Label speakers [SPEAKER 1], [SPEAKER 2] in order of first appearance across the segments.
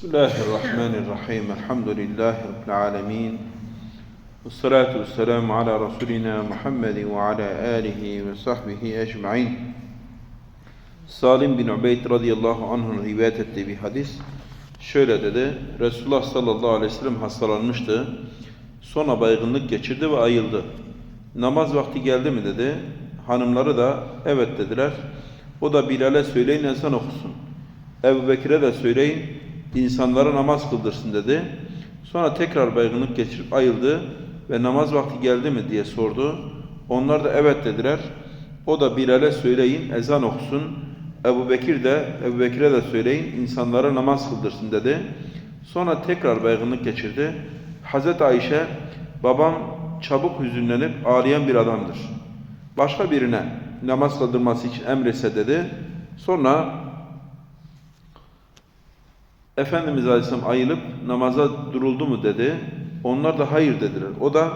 [SPEAKER 1] بسم الله الرحمن الرحيم الحمد لله رب العالمين والصلاة والسلام على رسولنا محمد وعلى آله وصحبه أجمعين Salim bin Ubeyd radıyallahu anh'ın rivayet ettiği bir hadis şöyle dedi. Resulullah sallallahu aleyhi ve sellem hastalanmıştı. Sonra baygınlık geçirdi ve ayıldı. Namaz vakti geldi mi dedi. Hanımları da evet dediler. O da Bilal'e söyleyin insan okusun. Ebu Bekir'e de söyleyin insanlara namaz kıldırsın dedi. Sonra tekrar baygınlık geçirip ayıldı ve namaz vakti geldi mi diye sordu. Onlar da evet dediler. O da Bilal'e söyleyin ezan okusun. Ebu Bekir de Ebu Bekir'e de söyleyin insanlara namaz kıldırsın dedi. Sonra tekrar baygınlık geçirdi. Hazreti Ayşe babam çabuk hüzünlenip ağlayan bir adamdır. Başka birine namaz kıldırması için emretse dedi. Sonra Efendimiz Aleyhisselam ayılıp namaza duruldu mu dedi. Onlar da hayır dediler. O da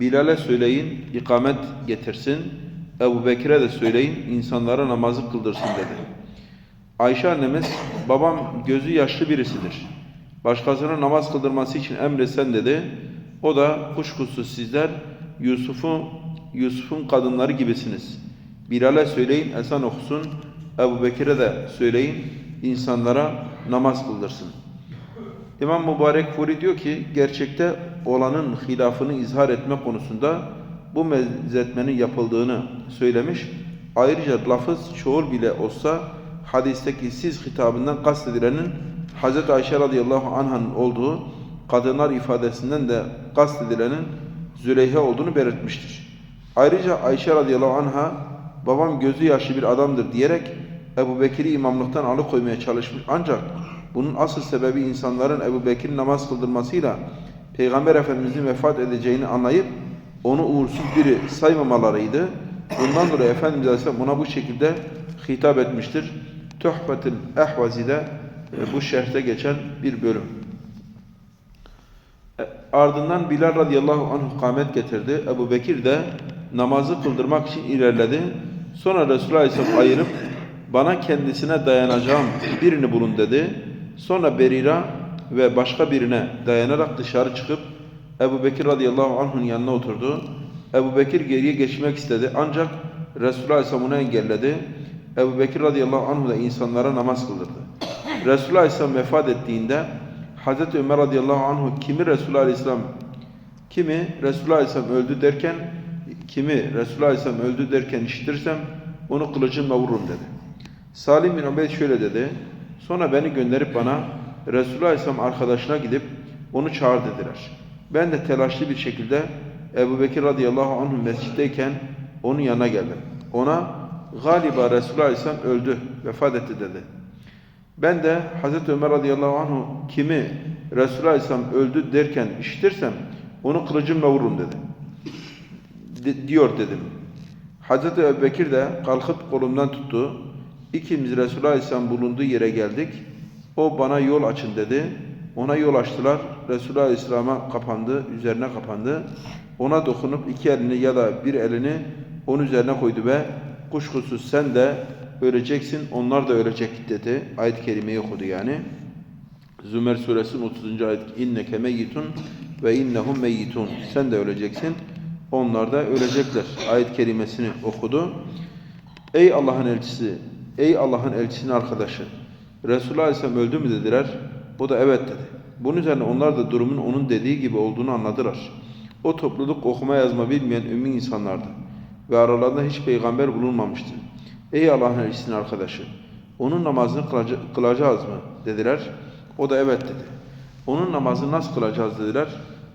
[SPEAKER 1] Bilal'e söyleyin ikamet getirsin. Ebu Bekir'e de söyleyin insanlara namazı kıldırsın dedi. Ayşe annemiz babam gözü yaşlı birisidir. Başkasına namaz kıldırması için emretsen dedi. O da kuşkusuz sizler Yusuf'u Yusuf'un kadınları gibisiniz. Bilal'e söyleyin ezan okusun. Ebu Bekir'e de söyleyin insanlara namaz kıldırsın. İmam Mübarek Furi diyor ki gerçekte olanın hilafını izhar etme konusunda bu benzetmenin yapıldığını söylemiş. Ayrıca lafız çoğul bile olsa hadisteki siz hitabından kastedilenin Hz. Ayşe radıyallahu anh'ın olduğu kadınlar ifadesinden de kastedilenin Züleyha olduğunu belirtmiştir. Ayrıca Ayşe radıyallahu anh'a babam gözü yaşlı bir adamdır diyerek Ebu Bekir'i imamlıktan alıkoymaya çalışmış. Ancak bunun asıl sebebi insanların Ebu Bekir'in namaz kıldırmasıyla Peygamber Efendimizin vefat edeceğini anlayıp onu uğursuz biri saymamalarıydı. Bundan dolayı Efendimiz Aleyhisselam ona bu şekilde hitap etmiştir. Tuhbetül Ehvazi'de e, bu şerhte geçen bir bölüm. E, Ardından Bilal radıyallahu anh kâmet getirdi. Ebu Bekir de namazı kıldırmak için ilerledi. Sonra Resulullah Aleyhisselam ayırıp bana kendisine dayanacağım birini bulun dedi. Sonra Berira ve başka birine dayanarak dışarı çıkıp Ebu Bekir radıyallahu anh'ın yanına oturdu. Ebu Bekir geriye geçmek istedi ancak Resulullah Aleyhisselam onu engelledi. Ebu Bekir radıyallahu anh da insanlara namaz kıldırdı. Resulullah Aleyhisselam vefat ettiğinde Hazreti Ömer radıyallahu anh kimi Resulullah Aleyhisselam kimi Resulullah Aleyhisselam öldü derken kimi Resulullah Aleyhisselam öldü derken işitirsem onu kılıcımla vururum dedi. Salim bin Ubeyd şöyle dedi. Sonra beni gönderip bana Resulullah Aleyhisselam arkadaşına gidip onu çağır dediler. Ben de telaşlı bir şekilde Ebu Bekir radıyallahu anh mescitteyken onun yanına geldim. Ona galiba Resulullah Aleyhisselam öldü, vefat etti dedi. Ben de Hazreti Ömer radıyallahu anh kimi Resulullah Aleyhisselam öldü derken işitirsem onu kılıcımla vururum dedi. De, diyor dedim. Hazreti Ebu Bekir de kalkıp kolumdan tuttu. İkimiz Resulullah Aleyhisselam bulunduğu yere geldik. O bana yol açın dedi. Ona yol açtılar. Resulullah Aleyhisselam'a kapandı, üzerine kapandı. Ona dokunup iki elini ya da bir elini onun üzerine koydu ve kuşkusuz sen de öleceksin, onlar da ölecek dedi. Ayet-i kerimeyi okudu yani. Zümer suresinin 30. ayet inneke meyyitun ve innehum meyyitun. Sen de öleceksin. Onlar da ölecekler. Ayet kerimesini okudu. Ey Allah'ın elçisi, ey Allah'ın elçisinin arkadaşı. Resulullah Aleyhisselam öldü mü dediler. O da evet dedi. Bunun üzerine onlar da durumun onun dediği gibi olduğunu anladılar. O topluluk okuma yazma bilmeyen ümmi insanlardı. Ve aralarında hiç peygamber bulunmamıştı. Ey Allah'ın elçisinin arkadaşı. Onun namazını kılacağız mı? dediler. O da evet dedi. Onun namazını nasıl kılacağız dediler.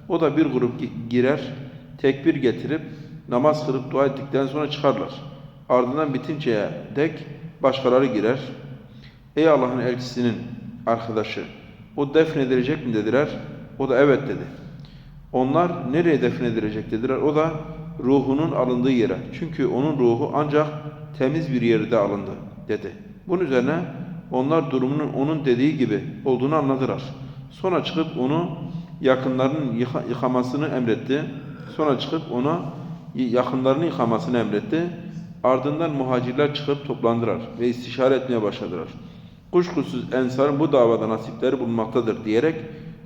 [SPEAKER 1] O da bir grup girer, tekbir getirip namaz kılıp dua ettikten sonra çıkarlar. Ardından bitinceye dek başkaları girer. Ey Allah'ın elçisinin arkadaşı, o defnedilecek mi dediler. O da evet dedi. Onlar nereye defnedilecek dediler. O da ruhunun alındığı yere. Çünkü onun ruhu ancak temiz bir yerde alındı dedi. Bunun üzerine onlar durumunun onun dediği gibi olduğunu anladılar. Sonra çıkıp onu yakınlarının yıka, yıkamasını emretti. Sonra çıkıp ona yakınlarını yıkamasını emretti. Ardından muhacirler çıkıp toplandılar ve istişare etmeye başladılar. Kuşkusuz ensarın bu davada nasipleri bulunmaktadır diyerek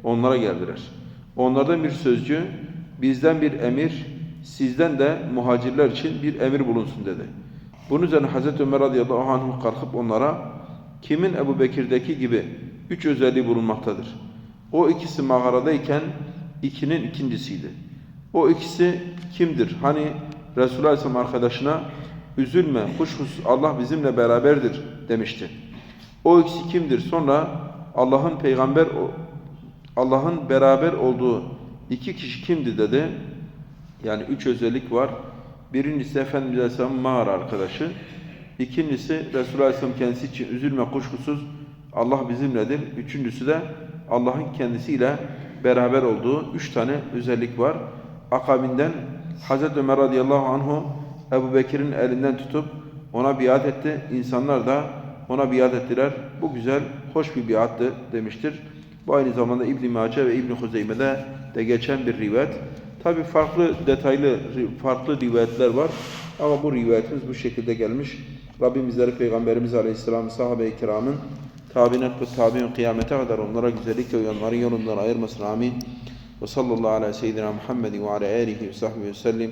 [SPEAKER 1] onlara geldiler. Onlardan bir sözcü, bizden bir emir, sizden de muhacirler için bir emir bulunsun dedi. Bunun üzerine Hazreti Ömer radıyallahu anh kalkıp onlara, kimin Ebu Bekir'deki gibi üç özelliği bulunmaktadır. O ikisi mağaradayken ikinin ikincisiydi. O ikisi kimdir? Hani Resulullah Aleyhisselam arkadaşına üzülme, kuşkusuz Allah bizimle beraberdir demişti. O ikisi kimdir? Sonra Allah'ın peygamber Allah'ın beraber olduğu iki kişi kimdi dedi. Yani üç özellik var. Birincisi Efendimiz Aleyhisselam'ın mağara arkadaşı. İkincisi Resulullah Aleyhisselam kendisi için üzülme kuşkusuz Allah bizimledir. Üçüncüsü de Allah'ın kendisiyle beraber olduğu üç tane özellik var. Akabinden Hazreti Ömer radıyallahu anhu Ebu Bekir'in elinden tutup ona biat etti. İnsanlar da ona biat ettiler. Bu güzel, hoş bir biattı demiştir. Bu aynı zamanda İbn-i Mace ve İbn-i Huzeyme'de de geçen bir rivayet. Tabi farklı detaylı, farklı rivayetler var. Ama bu rivayetimiz bu şekilde gelmiş. Rabbim bizleri Peygamberimiz Aleyhisselam, sahabe-i kiramın, tabinet ve tabi'in kıyamete kadar onlara güzellikle uyanların yolundan ayırmasın. Amin. Ve sallallahu ala seyyidina Muhammedin ve ala alihi ve sahbihi ve sellim.